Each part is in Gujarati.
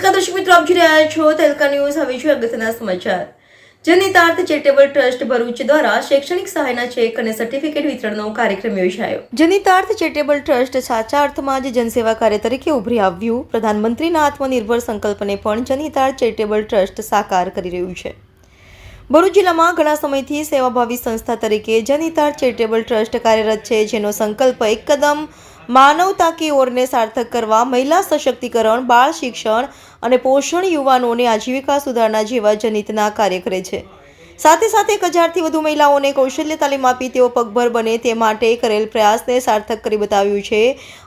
નમસ્કાર દર્શક મિત્રો, આપ જોઈ રહ્યા છો તહેલકા ન્યૂઝ. હવે છે અગત્યના સમાચાર. જનિતાર્થ ચેરિટેબલ ટ્રસ્ટ ભરૂચ દ્વારા શૈક્ષણિક સહાયના ચેક અને સર્ટિફિકેટ વિતરણનો કાર્યક્રમ યોજાયો. જનિતાર્થ ચેરિટેબલ ટ્રસ્ટ સાચા અર્થમાં જ જનસેવા કાર્ય તરીકે ઉભરી આવ્યું. પ્રધાનમંત્રીના આત્મનિર્ભર સંકલ્પને પણ જનિતાર્થ ચેરિટેબલ ટ્રસ્ટ સાકાર કરી રહ્યું છે. ભરૂચ જિલ્લામાં ઘણા સમયથી સેવાભાવી સંસ્થા તરીકે જનિતાર્થ ચેરિટેબલ ટ્રસ્ટ કાર્યરત છે, જેનો સંકલ્પ એક માનવતા કી ઓરને સાર્થક કરવા, મહિલા સશક્તિકરણ, બાળ શિક્ષણ અને પોષણ યુવાનોને આજીવિકા સુધારણા જેવા જનિતના કાર્ય કરે છે. સાથે સાથે એક હજારથી વધુ મહિલાઓને કૌશલ્ય તાલીમ આપી તેઓ પગભર બને તે માટે કરેલ પ્રયાસને સાર્થક કરી બતાવ્યું છે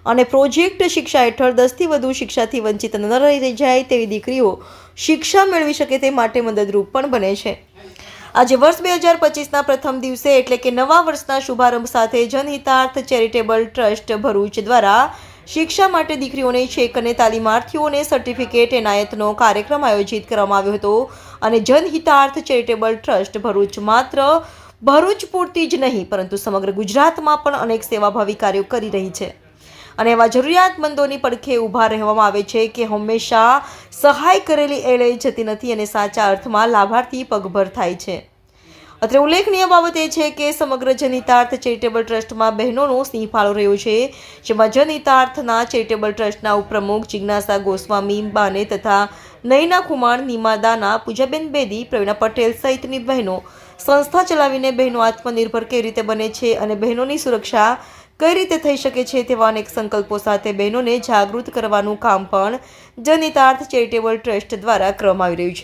અને પ્રોજેક્ટ શિક્ષા હેઠળ દસથી વધુ શિક્ષાથી વંચિત ન રહી જાય તેવી દીકરીઓ શિક્ષા મેળવી શકે તે માટે મદદરૂપ પણ બને છે. આજે વર્ષ બે હજાર પચીસના પ્રથમ દિવસે એટલે કે નવા વર્ષના શુભારંભ સાથે જનહિતાર્થ ચેરિટેબલ ટ્રસ્ટ ભરૂચ દ્વારા શિક્ષા માટે દીકરીઓને છેક અને તાલીમાર્થીઓને સર્ટિફિકેટ એનાયતનો કાર્યક્રમ આયોજિત કરવામાં આવ્યો હતો. અને જનહિતાર્થ ચેરિટેબલ ટ્રસ્ટ ભરૂચ માત્ર ભરૂચ પૂરતી જ નહીં, પરંતુ સમગ્ર ગુજરાતમાં પણ અનેક સેવાભાવી કાર્યો કરી રહી છે. અને એવા જરૂરિયાતમંદોની પડખે ઊભા રહેવામાં આવે છે કે હંમેશા સહાય કરેલી એળે જતી નથી અને સાચા અર્થમાં લાભાર્થી પગભર થાય છે. અત્રે ઉલ્લેખનીય બાબત એ છે કે સમગ્ર જનિતાર્થ ચેરિટેબલ ટ્રસ્ટમાં બહેનોનો સિંહ ફાળો રહ્યો છે, જેમાં જનિતાર્થના ચેરિટેબલ ટ્રસ્ટના ઉપપ્રમુખ જિજ્ઞાસા ગોસ્વામી, બાને તથા નયના કુમાર નિમાદાના, પૂજાબેન બેદી, પ્રવીણા પટેલ સહિતની બહેનો સંસ્થા ચલાવીને બહેનો આત્મનિર્ભર કેવી રીતે બને છે અને બહેનોની સુરક્ષા કઈ રીતે થઈ શકે છે તેવા અનેક સંકલ્પો સાથે બહેનોને જાગૃત કરવાનું કામ પણ જનિતાર્થ ચેરિટેબલ ટ્રસ્ટ દ્વારા કરવામાં આવી રહ્યું છે.